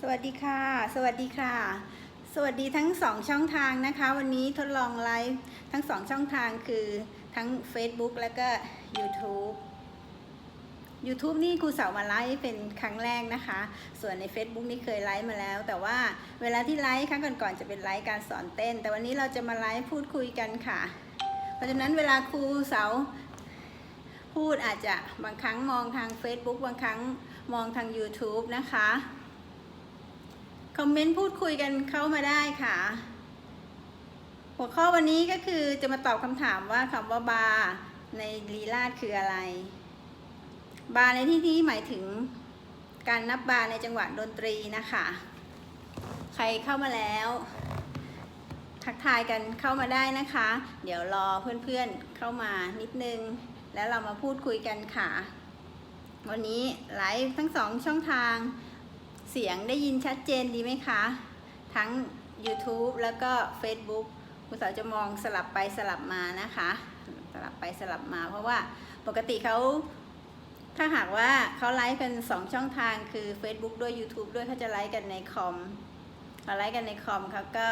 สวัสดีค่ะ สวัสดีค่ะ สวัสดีทั้งสองช่องทางนะคะ วันนี้ทดลองไลฟ์ทั้งสองช่องทางคือทั้ง Facebook แล้วก็ YouTube YouTube นี่ครูเสามาไลฟ์เป็นครั้งแรกนะคะ ส่วนใน Facebook นี่เคยไลฟ์มาแล้ว แต่ว่าเวลาที่ไลฟ์ครั้งก่อนๆจะเป็นไลฟ์การสอนเต้น แต่วันนี้เราจะมาไลฟ์พูดคุยกันค่ะ เพราะฉะนั้นเวลาครูเสาพูดอาจจะบางครั้งมองทาง Facebook บางครั้งมองทาง YouTube นะคะ คอมเมนต์พูดคุยกันเข้ามาได้ค่ะ หัวข้อวันนี้ก็คือจะมาตอบคำถามว่าคำว่าบาในลีลาดคืออะไร บาในที่นี้หมายถึงการนับบาในจังหวะดนตรีนะคะ ใครเข้ามาแล้ว ทักทายกันเข้ามาได้นะคะ เดี๋ยวรอเพื่อนๆเข้ามานิดนึง แล้วเรามาพูดคุยกันค่ะ วันนี้ไลฟ์ทั้งสองช่องทาง เสียงได้ยินชัดเจนดีไหมคะ ทั้ง YouTube แล้วก็ Facebook คุณสาวจะมองสลับไปสลับมานะคะ สลับไปสลับมา เพราะว่าปกติเขาถ้าหากว่าเขาไลฟ์กัน 2 ช่องทางคือ Facebook ด้วย YouTube ด้วยเขาจะไลฟ์กันในคอมเขาไลฟ์กันในคอมเขาก็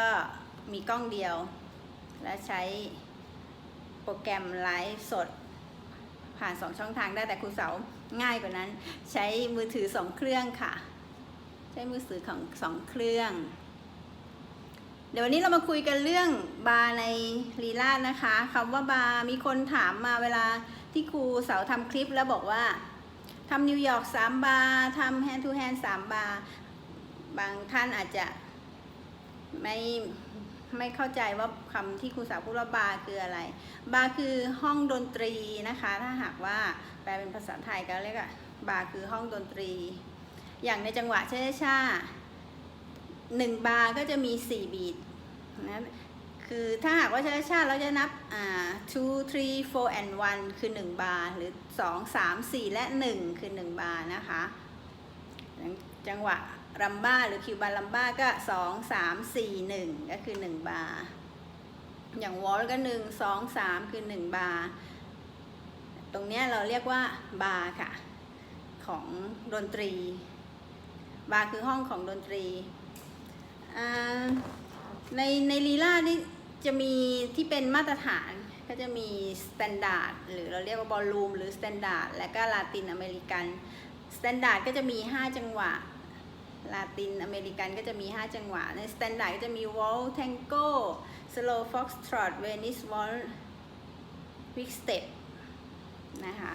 มีกล้องเดียว และใช้โปรแกรมไลฟ์สด ผ่าน 2 ช่องทางได้แต่ครูเสาง่ายกว่านั้น ใช้มือถือ 2 เครื่องค่ะ ใช้มือถือของสองเครื่อง เดี๋ยววันนี้เรามาคุยกันเรื่องบาร์ในลีลาดนะคะคำว่าบาร์มีคนถามมาเวลาที่ครูเสาทำคลิปแล้วบอกว่าทำนิวยอร์กสามบาร์ทำแฮนด์ทูแฮนด์สามบาร์บางท่านอาจจะไม่ไม่เข้าใจว่าคำที่ครูสาวพูดว่าบาร์คืออะไร บาร์คือห้องดนตรีนะคะ ถ้าหากว่าแปลเป็นภาษาไทยก็เรียกว่าบาร์คือห้องดนตรี อย่างในจังหวะช้าช้าหนึ่งบาร์ก็จะมีสี่บีทนะคือถ้าหากว่าช้าช้าเราจะนับอ่า two three four and one คือหนึ่งบาร์หรือสองสามสี่และหนึ่งคือหนึ่งบาร์นะคะ จังหวะรัมบ้าหรือคิวบารัมบ้าก็สองสามสี่หนึ่งก็คือหนึ่งบาร์อย่างวอลก็หนึ่งสองสามคือหนึ่งบาร์ตรงนี้เราเรียกว่าบาร์ค่ะ ของดนตรี บาร์คือห้องของดนตรีในในลีลานี่จะมีที่เป็นมาตรฐานก็จะมีสแตนดาร์ดหรือเราเรียกว่าบอลลูมหรือสแตนดาร์ดและก็ลาตินอเมริกันสแตนดาร์ดก็จะมี 5 จังหวะลาตินอเมริกันก็จะมี 5 จังหวะ ในสแตนดาร์ดก็จะมีวอลแทงโก้สโลว์ฟ็อกซ์ทรอตเวนิสวอลวิกสเต็ปนะคะ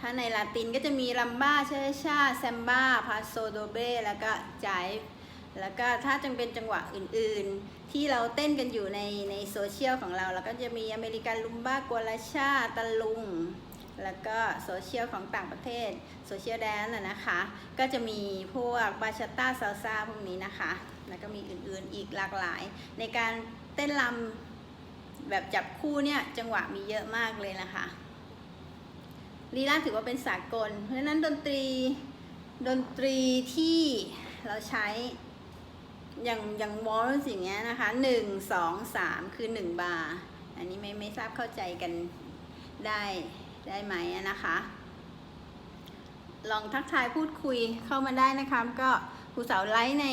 ถ้าในลาตินก็จะมีลัมบ้าเชชาแซมบ้าพาโซโดเบแล้วก็จายแล้วก็ถ้าจังเป็นจังหวะอื่นๆ ที่เราเต้นกันอยู่ในในโซเชียลของเรา แล้วก็จะมีอเมริกันลุมบ้ากัวลาชาตะลุง แล้วก็โซเชียลของต่างประเทศโซเชียลแดนนะนะคะ ก็จะมีพวกบาชาต้าซาซาพวกนี้นะคะ แล้วก็มีอื่นๆอีกหลากหลาย ในการเต้นรำแบบจับคู่เนี่ยจังหวะมีเยอะมากเลยนะคะ ลีลาถือว่าเป็นสากล เพราะฉะนั้นดนตรีดนตรีที่เราใช้อย่างอย่างวอลสิ่งเงี้ยนะคะหนึ่งสองสามคือหนึ่งบาร์อันนี้ไม่ไม่ทราบเข้าใจกันได้ได้ไหมนะคะ ลองทักทายพูดคุยเข้ามาได้นะคะ ก็ครูสาวไลฟ์ใน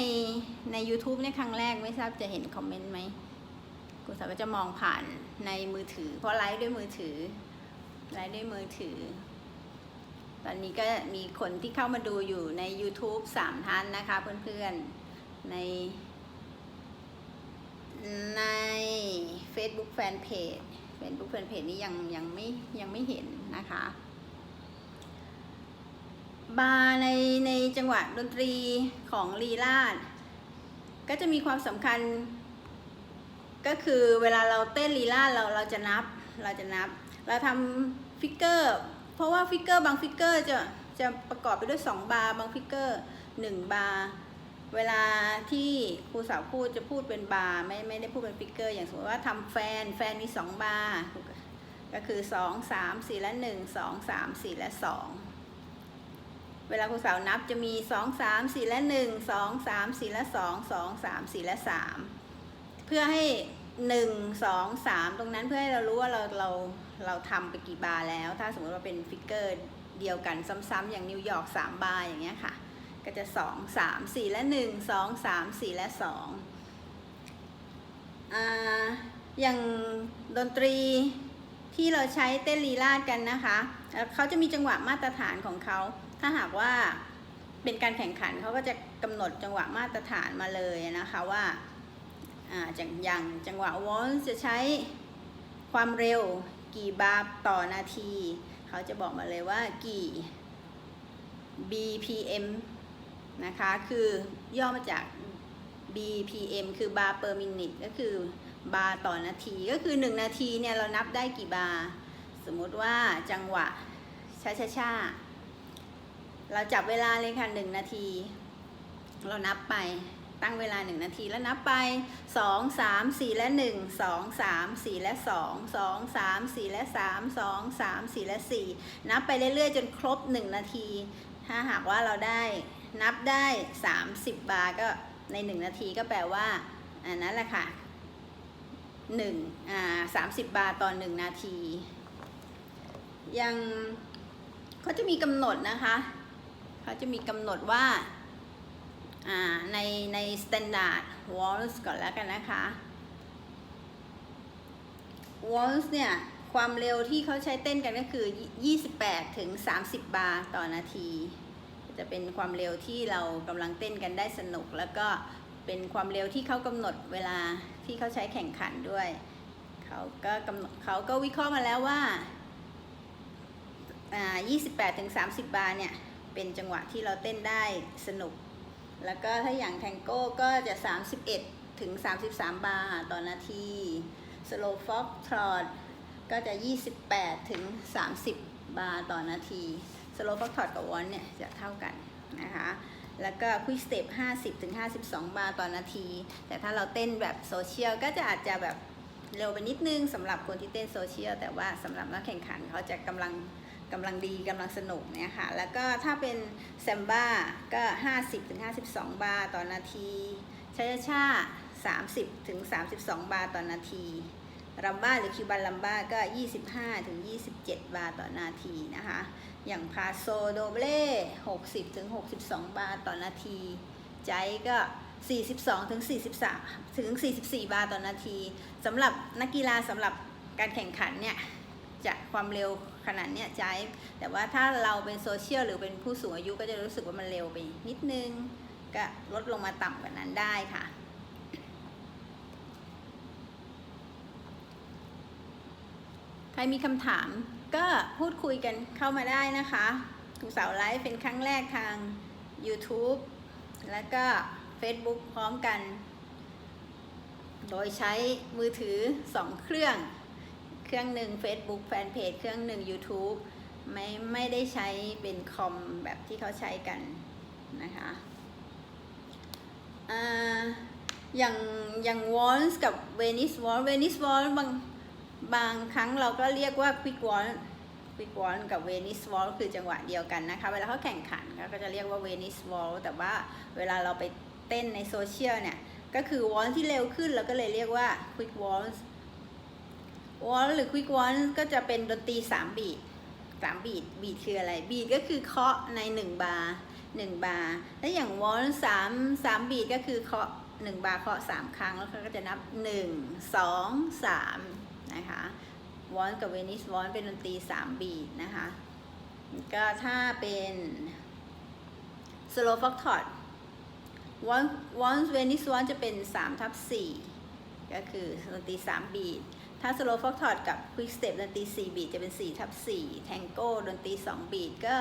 ใน YouTube ในยครั้งแรกไม่ทราบจะเห็นคอมเมนต์ไหมครูสาวก็จะมองผ่านในมือถือ เพราะไลฟ์ด้วยมือถือไลฟ์ด้วยมือถือ ตอนนี้ก็มีคนที่เข้ามาดูอยู่ใน YouTube 3 ท่านนะคะเพื่อนๆ ใน ใน Facebook Fanpage Facebook Fanpage นี้ยังยังไม่ยังไม่เห็นนะคะบาร์ในในจังหวะดนตรีของลีลาด ก็จะมีความสำคัญ ก็คือเวลาเราเต้นลีลาดเราเราจะนับเราจะนับ เราทำฟิกเกอร์ เพราะว่าฟิกเกอร์บางฟิกเกอร์จะจะประกอบไปด้วย 2 บาร์บางฟิกเกอร์ 1 บาร์เวลาที่ครูสาวพูดจะพูดเป็นบาร์ไม่ไม่ได้พูดเป็นฟิกเกอร์ อย่างสมมติว่าทำแฟนแฟนมี 2 บาร์ก็คือ 2 3 4 และ 1 2 3 4 และ 2 เวลาครูสาวนับจะมี 2 3 4 และ 1 2 3 4 และ 2 2 3 4 และ 3 เพื่อให้ 1 2 3ตรงนั้นเพื่อให้เรารู้ว่าเราเราเราทำไปกี่บาร์แล้ว ถ้าสมมติว่าเป็นฟิกเกอร์เดียวกันซ้ำๆอย่างนิวยอร์ก3บาร์อย่างเงี้ยค่ะ ก็จะสองสามสี่และหนึ่งสองสามสี่และสองอย่างดนตรีที่เราใช้เต้นลีลาดกันนะคะ เขาจะมีจังหวะมาตรฐานของเขา ถ้าหากว่าเป็นการแข่งขันเขาก็จะกำหนดจังหวะมาตรฐานมาเลยนะคะว่า อ่าอย่างอย่างจังหวะวอลจะใช้ความเร็วกี่บาร์ต่อนาที เขาจะบอกมาเลยว่ากี่ BPM นะคะ คือย่อมาจาก BPM คือ bar per minute ก็คือบาร์ต่อนาที ก็คือ 1 นาทีเนี่ยเรานับได้กี่บาร์ สมมติว่าจังหวะช้าช้าชาเราจับเวลาเลยค่ะ 1 นาที เรานับไป ตั้งเวลา 1 นาทีแล้วนับไป 2 3 4 และ 1 2 3 4 และ 2 2 3 4 และ 3 2 3 4 และ 4 นับไปเรื่อยๆ จนครบ 1 นาที ถ้าหากว่าเราได้นับได้ 30 บาร์ก็ใน 1 นาทีก็แปลว่าอันนั้นแหละค่ะ1อ่า30 บาร์ต่อ 1 นาที ยังเขาจะมีกำหนดนะคะ เขาจะมีกำหนดว่า ในใน standard waltz ก่อนแล้วกันนะคะ waltz เนี่ย ความเร็วที่เขาใช้เต้นกันก็คือ 28 ถึง 30 บาร์ต่อนาที จะเป็นความเร็วที่เรากำลังเต้นกันได้สนุก แล้วก็เป็นความเร็วที่เขากำหนดเวลาที่เขาใช้แข่งขันด้วยเขาก็กำหนดเขาก็วิเคราะห์มาแล้วว่าอ่า28ถึง30 บาร์เนี่ย เป็นจังหวะที่เราเต้นได้สนุก แล้วก็ถ้าอย่างแทงโก้ก็จะ 31 ถึง 33 บาร์ต่อนาที slow fox trot ก็จะ 28 ถึง 30 บาร์ต่อนาที slow fox trot กับวอนเนี่ยจะเท่ากันนะคะแล้วก็ quick step 50 ถึง 52 บาร์ต่อนาที แต่ถ้าเราเต้นแบบโซเชียลก็จะอาจจะแบบเร็วไปนิดนึงสำหรับคนที่เต้นโซเชียลแต่ว่าสำหรับนักแข่งขันเขาจะกำลัง กำลังดีกำลังสนุกเนี่ยค่ะ แล้วก็ถ้าเป็นแซมบ้าก็ 50ถึง52 บาร์ต่อนาทีชาชาชา30ถึง32 บาร์ต่อนาทีรัมบ้าหรือคิวบันรัมบ้าก็ 25ถึง27 บาร์ต่อนาทีนะคะ อย่างพาโซโดเบล่60ถึง62 บาร์ต่อนาที ใจก็42ถึง43ถึง44 บาร์ต่อนาทีสำหรับนักกีฬาสำหรับการแข่งขันเนี่ย จะความเร็วขนาดเนี้ยใจ แต่ว่าถ้าเราเป็นโซเชียลหรือเป็นผู้สูงอายุก็จะรู้สึกว่ามันเร็วไปนิดนึง ก็ลดลงมาต่ำกว่านั้นได้ค่ะใครมีคำถามก็พูดคุยกันเข้ามาได้นะคะทุกเสาร์ไลฟ์เป็นครั้งแรกทาง YouTube แล้วก็ Facebook พร้อมกัน โดยใช้มือถือ 2 เครื่อง เครื่องหนึ่ง Facebook แฟนเพจเครื่องหนึ่ง YouTube ไม่ไม่ได้ใช้เป็นคอมแบบที่เขาใช้กันนะคะอย่างอย่างวอลส์กับเวนิสวอลเวนิสวอลบางบางครั้งเราก็เรียกว่าควิกวอลควิกวอลกับเวนิสวอลคือจังหวะเดียวกันนะคะเวลาเขาแข่งขันเขาก็จะเรียกว่าเวนิสวอลแต่ว่าเวลาเราไปเต้นในโซเชียลเนี่ย ก็คือวอลที่เร็วขึ้นเราก็เลยเรียกว่าควิกวอล วอลหรือควิกวอลก็จะเป็นดนตรี3บีทสามบีทบีทคืออะไร บีทก็คือเคาะใน1บาร์1บาร์และอย่างวอลสามสามบีทก็คือเคาะ1บาร์เคาะ3ครั้งแล้วเขาก็จะนับ1 2 3นะคะวอนกับเวนิสวอนเป็นดนตรี3บีทนะคะก็ถ้าเป็นสโลฟ็อกทอดวอนวอนเวนิสวอนจะเป็น3ทับ4ก็คือดนตรี3บีท ถ้าสโลฟ็อกทอดกับควิกสเต็ปดนตรี4บีทจะเป็น4ทับ4แทงโก้ดนตรี2บีทก็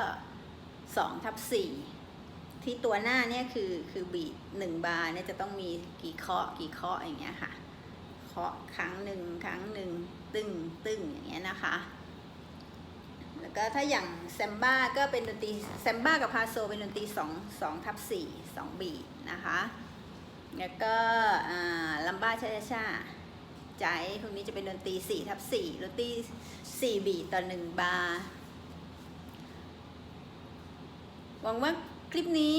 2ทับ4ที่ตัวหน้าเนี่ยคือคือบีท1บาร์เนี่ยจะต้องมีกี่เคาะกี่เคาะอย่างเงี้ยค่ะ เคาะครั้งหนึ่งครั้งหนึ่งตึ้งตึ้งอย่างเงี้ยนะคะ แล้วก็ถ้าอย่างแซมบ้าก็เป็นดนตรีแซมบ้ากับพาโซเป็นดนตรี2 2ทับ4 2บีทนะคะ แล้วก็ลัมบ้าชาชาชา ใจพวกนี้จะเป็นดนตรี4ทับ4ดนตรี4บีต่อ 1 บาร์หวังว่าคลิปนี้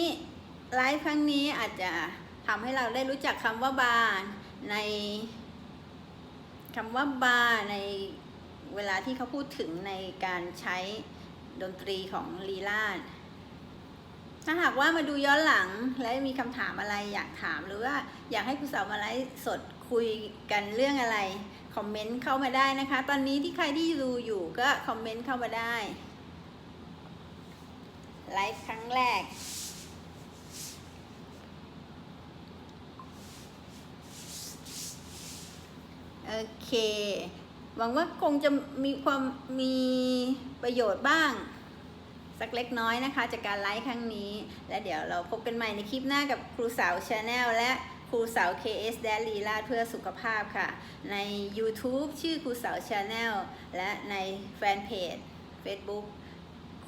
ไลฟ์ครั้งนี้อาจจะทำให้เราได้รู้จักคำว่าบาร์ในคำว่าบาร์ในเวลาที่เขาพูดถึงในการใช้ดนตรีของลีลาดถ้าหากว่ามาดูย้อนหลังและมีคำถามอะไรอยากถามหรือว่าอยากให้ครูสาวมาไลฟ์สด คุยกันเรื่องอะไร คอมเมนต์เข้ามาได้นะคะ ตอนนี้ที่ใครที่ดูอยู่ก็คอมเมนต์เข้ามาได้ ไลฟ์ครั้งแรก โอเค หวังว่าคงจะมีความมีประโยชน์บ้างสักเล็กน้อยนะคะจากการไลฟ์ครั้งนี้ และเดี๋ยวเราพบกันใหม่ในคลิปหน้ากับครูสาวชาแนลและ ครูสาว KS แดลีลาดเพื่อสุขภาพค่ะ ใน YouTube ชื่อครูสาวชาแนลและในแฟนเพจ Facebook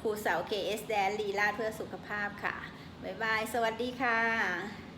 ครูสาว KS แดลีลาดเพื่อสุขภาพค่ะ บ๊ายบาย สวัสดีค่ะ